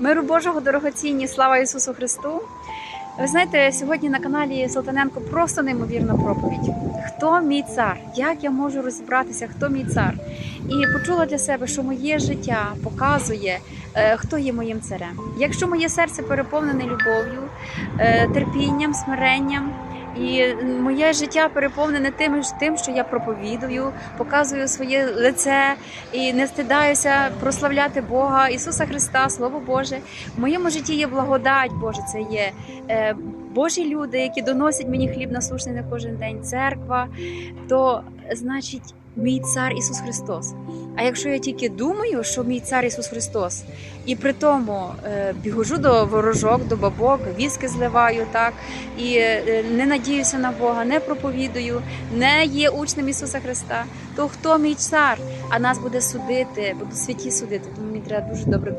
Миру Божого, дорогоцінні, слава Ісусу Христу. Ви знаєте, сьогодні на каналі Салтаненко просто неймовірна проповідь. Хто мій цар? Як я можу розібратися, хто мій цар? І почула для себе, що моє життя показує, е, хто є моїм царем. Якщо моє серце переповнене любов'ю, е, терпінням, смиренням. І моє життя переповнене тим, тим, що я проповідую, показую своє лице і не стидаюся прославляти Бога, Ісуса Христа, Слово Боже. В моєму житті є благодать Боже, це є е, Божі люди, які доносять мені хліб насушний на кожен день, церква, то значить мій цар Ісус Христос. А якщо я тільки думаю, що мій цар Ісус Христос, і при тому е, бігожу до ворожок, до бабок, віски зливаю, так і е, не надіюся на Бога, не проповідую, не є учнем Ісуса Христа, то хто мій цар? А нас буде судити, будуть святі судити. Тому мені треба дуже добре